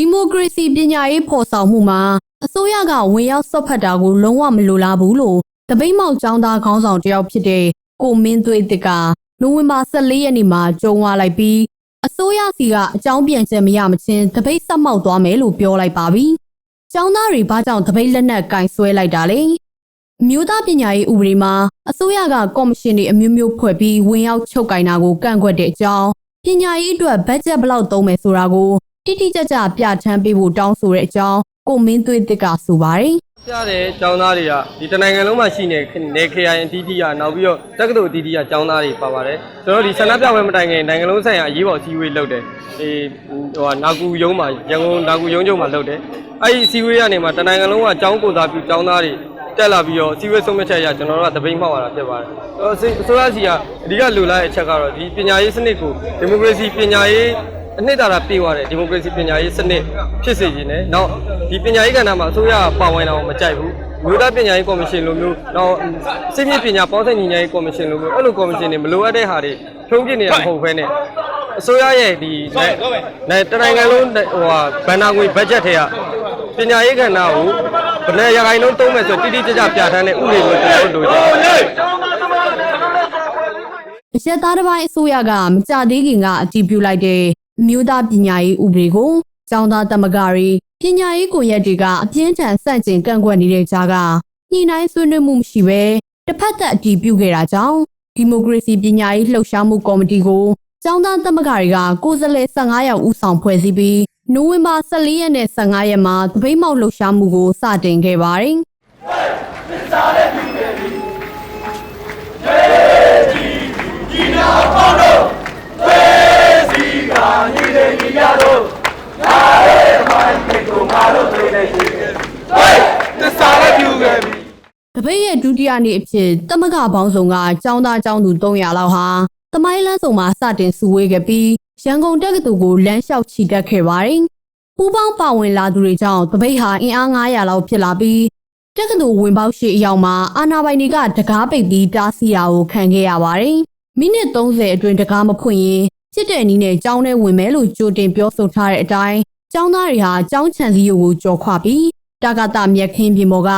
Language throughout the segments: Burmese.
ဒီမိုကရေစီပညာရေးဖော်ဆောင်မှုမှာအစိုးရကဝင်ရောက်ဆွတ်ဖက်တာကိုလုံးဝမလိုလားဘူးလို့တပိတ်မောက်ចောင်းသားခေါင်းဆောင်တယောက်ဖြစ်တဲ့ကိုမင်းသွေးတစ်ကနိုဝင်ဘာ14ရက်နေ့မှာကြုံသွားလိုက်ပြီးအစိုးရစီကအကြောင်းပြန်ချက်မရမချင်းတပိတ်ဆက်မောက်သွားမယ်လို့ပြောလိုက်ပါပြီ။ចောင်းသားတွေဘာကြောင့်တပိတ်လက်နက်ကင်ဆွဲလိုက်တာလဲ။အမျိုးသားပညာရေးဥပဒေမှာအစိုးရကကော်မရှင်တွေအမျိုးမျိုးဖွဲ့ပြီးဝင်ရောက်ချုပ်ကင်တာကိုကန့်ကွက်တဲ့အကြောင်းပညာရေးအတွက်ဘတ်ဂျက်ဘယ်လောက်သုံးမယ်ဆိုတာကို တိတိကျကျပြဋ္ဌာန်းပေးဖို့တောင်းဆိုတဲ့အကြောင်းကိုမင်းသွေးတစ်ကဆိုပါတယ်ပြတဲ့ကျောင်းသားတွေကဒီတနိုင်ငံလုံးမှာရှိနေနေခရိုင်အတီးတီးကနောက်ပြီးတော့တက္ကသိုလ်အတီးတီးကကျောင်းသားတွေပါပါတယ်ကျွန်တော်တို့ဒီဆန္ဒပြပွဲမတိုင်ခင်နိုင်ငံလုံးဆိုင်ရာအရေးပေါ်အစည်းအဝေးလုပ်တယ်ဒီဟိုဟာနာကူယုံမှာရန်ကုန်နာကူယုံချုပ်မှာလုပ်တယ်အဲ့ဒီအစည်းအဝေးကနေမှတနိုင်ငံလုံးကကျောင်းကိုသားပြုကျောင်းသားတွေတက်လာပြီးတော့အစည်းအဝေးဆုံးဖြတ်ချက်အရကျွန်တော်တို့ကတပိတ်မှောက်လာတာဖြစ်ပါတယ်။အစိုးရစီကအဓိကလိုလားတဲ့အချက်ကတော့ဒီပညာရေးစနစ်ကိုဒီမိုကရေစီပညာရေး အနှစ်သာရပြေးသွားတဲ့ဒီမိုကရေစီပညာရေးစနစ်ဖြစ်စေခြင်းနဲ့နောက်ဒီပညာရေးကဏ္ဍမှာအစိုးရကပါဝင်တာကိုမကြိုက်ဘူးမြို့သားပညာရေးကော်မရှင်လိုမျိုးနောက်စိတ်မြင့်ပညာပေါင်းစပ်ညီညာရေးကော်မရှင်လိုမျိုးအဲ့လိုကော်မရှင်တွေမလိုအပ်တဲ့ဟာတွေထုံးပြနေတာမဟုတ်ဘဲနဲ့အစိုးရရဲ့ဒီနဲ့တနိုင်ငံလုံးဟိုဟာဘဏ္ဍာငွေဘတ်ဂျက်တွေကပညာရေးကဏ္ဍကိုဘယ်နဲ့ရခိုင်လုံးသုံးမယ်ဆိုတိတိကျကျပြဋ္ဌာန်းတဲ့ဥပဒေကိုကျွန်တော်တို့လိုချင်တယ်။အရက်သားတစ်ပိုင်းအစိုးရကမကြသေးခင်ကအတည်ပြုလိုက်တဲ့အ မျိုးသားပညာရေးဥပဒေကိုကျောင်းသားသမဂ္ဂတွေပညာရေးကိုရက်တွေကအပြင်းထန်ဆန့်ကျင်ကန့်ကွက်နေတဲ့ကြားကညှိနှိုင်းဆွေးနွေးမှုမရှိဘဲတစ်ဖက်သက်အတည်ပြုခဲ့တာကြောင့်ဒီမိုကရေစီပညာရေးလှုပ်ရှားမှုကော်မတီကိုကျောင်းသားသမဂ္ဂတွေကကိုယ်စားလှယ်15ယောက်ဦးဆောင်ဖွဲ့စည်းပြီးနိုဝင်ဘာ14ရက်နဲ့15ရက်မှာတပိတ်မောက်လှုပ်ရှားမှုကိုစတင်ခဲ့ပါတယ်။ တပိတ်ရဲ့ဒုတိယနေ့အဖြစ်တမကပေါင်းဆောင်ကចောင်းသားចောင်းသူ300လောက်ဟာတမိုင်းလန်းဆောင်မှာစတင်စုဝေးခဲ့ပြီးရန်ကုန်တက္ကသိုလ်ကိုလမ်းလျှောက်ချီတက်ခဲ့ပါတယ်။ပူပေါင်းပါဝင်လာသူတွေကြောင့်တပိတ်ဟာအင်အား900လောက်ဖြစ်လာပြီးတက္ကသိုလ်ဝင်ပေါက်ရှိအရောက်မှာအာနာပိုင်တွေကတကားပိတ်ပြီးတားဆီးတာကိုခံခဲ့ရပါတယ်။မိနစ်30အတွင်းတကားမဖွင့်ရင်စစ်တဲ့နီးနဲ့ကျောင်းထဲဝင်မယ်လို့ကြိုတင်ပြောဆိုထားတဲ့အတိုင်းကျောင်းသားတွေဟာကျောင်းခြံစည်းရုပ်ကိုကြော်ခွပြီးတာကတာမြက်ခင်းပြင်ပေါ်က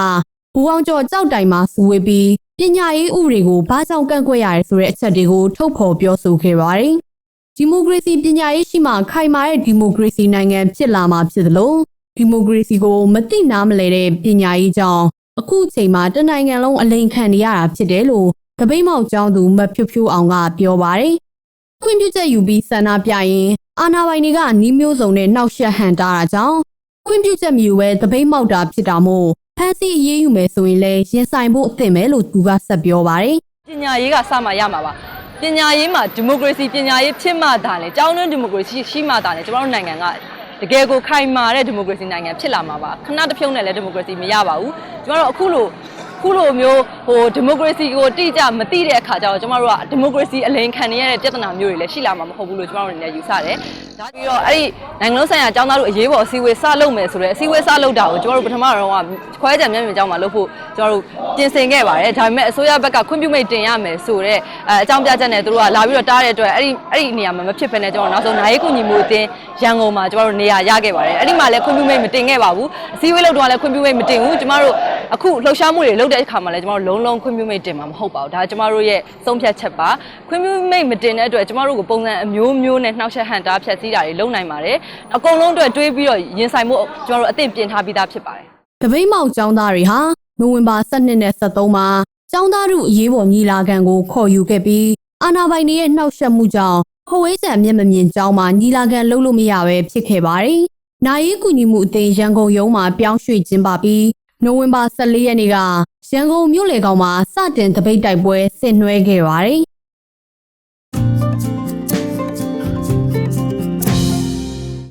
ဘူအောင်ကျော်ကြောက်တိုင်မှာစူဝေးပြီးပညာရေးဥပဒေကိုဘာကြောင့်ကန့်ကွက်ရတယ်ဆိုတဲ့အချက်တွေကိုထုတ်ဖော်ပြောဆိုခဲ့ပါတယ်။ဒီမိုကရေစီပညာရေးရှိမှခိုင်မာတဲ့ဒီမိုကရေစီနိုင်ငံဖြစ်လာမှာဖြစ်သလိုဒီမိုကရေစီကိုမသိနားမလဲတဲ့ပညာရေးကြောင့်အခုချိန်မှာတနိုင်ငံလုံးအလိန်ခံနေရတာဖြစ်တယ်လို့တပိတ်မောက်ကျောင်းသူမဖြူဖြူအောင်ကပြောပါတယ်။ခွင့်ပြုချက်ယူပြီးဆန္ဒပြရင်အာဏာပိုင်တွေကနီးမျိုးစုံနဲ့နှောက်ယှက်ဟန်တာတာကြောင့်ခွင့်ပြုချက်မယူဘဲတပိတ်မောက်တာဖြစ်တာမို့ ဖန်စီအရေးယူမယ်ဆိုရင်လည်းရင်ဆိုင်ဖို့အသင့်ပဲလို့သူကဆက်ပြောပါတယ်ပညာရေးကစမှရမှာပါပညာရေးမှာဒီမိုကရေစီပညာရေးဖြစ်မှသာလေကျောင်းတွင်းဒီမိုကရေစီရှိမှသာလေကျွန်တော်တို့နိုင်ငံကတကယ်ကိုခိုင်မာတဲ့ဒီမိုကရေစီနိုင်ငံဖြစ်လာမှာပါခဏတစ်ဖြုတ်နဲ့လည်းဒီမိုကရေစီမရပါဘူးကျွန်တော်တို့အခုလိုခုလိုမျိုးဟိုဒီမိုကရေစီကိုတိကျမသိတဲ့အခါကျတော့ကျွန်တော်တို့ကဒီမိုကရေစီအလိန်ခံနေရတဲ့ပြဿနာမျိုးတွေလည်းရှိလာမှာမဟုတ်ဘူးလို့ကျွန်တော်တို့အနေနဲ့ယူဆတယ် ဒါပြီးတော့အဲ့ဒီနိုင်ငံလုံးဆိုင်ရာကျောင်းသားတို့အရေးပေါ်အစည်းအဝေးစလုပ်မယ်ဆိုတော့အစည်းအဝေးစလုပ်တာကိုကျွန်တော်တို့ပထမတော့ကခွဲကြံမျက်မြင်ကျောင်းမှာလုပ်ဖို့ကျွန်တော်တို့ပြင်ဆင်ခဲ့ပါတယ်ဒါပေမဲ့အစိုးရဘက်ကခွင့်ပြုမိတ်တင်ရမယ်ဆိုတော့အဲအကြောင်းပြချက်နဲ့သူတို့ကလာပြီးတော့တားတဲ့အတွက်အဲ့ဒီအဲ့ဒီနေရာမှာမဖြစ်ဘဲနဲ့ကျွန်တော်နောက်ဆုံးနိုင်ရေးကူညီမှုအတင်းရန်ကုန်မှာကျွန်တော်တို့နေရာရခဲ့ပါတယ်အဲ့ဒီမှာလည်းခွင့်ပြုမိတ်မတင်ခဲ့ပါဘူးအစည်းအဝေးလုပ်တော့လည်းခွင့်ပြုမိတ်မတင်ဘူးကျွန်တော်တို့အခုလှုပ်ရှားမှုတွေလုပ်တဲ့အခါမှာလည်းကျွန်တော်တို့လုံးလုံးခွင့်ပြုမိတ်တင်မှာမဟုတ်ပါဘူးဒါကျွန်တော်တို့ရဲ့ဆုံးဖြတ်ချက်ပါခွင့်ပြုမိတ်မတင်တဲ့အတွက်ကျွန်တော်တို့ကိုပုံစံအမျိုးမျိုးနဲ့နှောက်ယှက်ဟန်တားဖြတ်စည်းတာတွေလုပ်နိုင်ပါတယ်အကုန်လုံးအတွက်တွေးပြီးတော့ရင်ဆိုင်မှုကျွန်တော်တို့အသင့်ပြင်ထားပြီးသားဖြစ်ပါတယ်။တပိတ်မောက်ကျောင်းသားတွေဟာနိုဝင်ဘာ12နဲ့13မှာကျောင်းသားတို့အရေးပေါ်ညီလာခံကိုခေါ်ယူခဲ့ပြီးအာနာပိုင်တွေရဲ့နှောက်ယှက်မှုကြောင့်ဟိုဝေးဆန်မျက်မမြင်ကျောင်းမှာညီလာခံလုပ်လို့မရပဲဖြစ်ခဲ့ပါတယ်။နိုင်ရေးကူညီမှုအသင်းရန်ကုန်ရုံးမှာပြောင်းရွှေ့ခြင်းပါပြီးနိုဝင်ဘာ14ရက်နေ့ကရန်ကုန်မြို့လေကောင်မှာစတင်တပိတ်တိုက်ပွဲဆင်နွှဲခဲ့ပါတယ်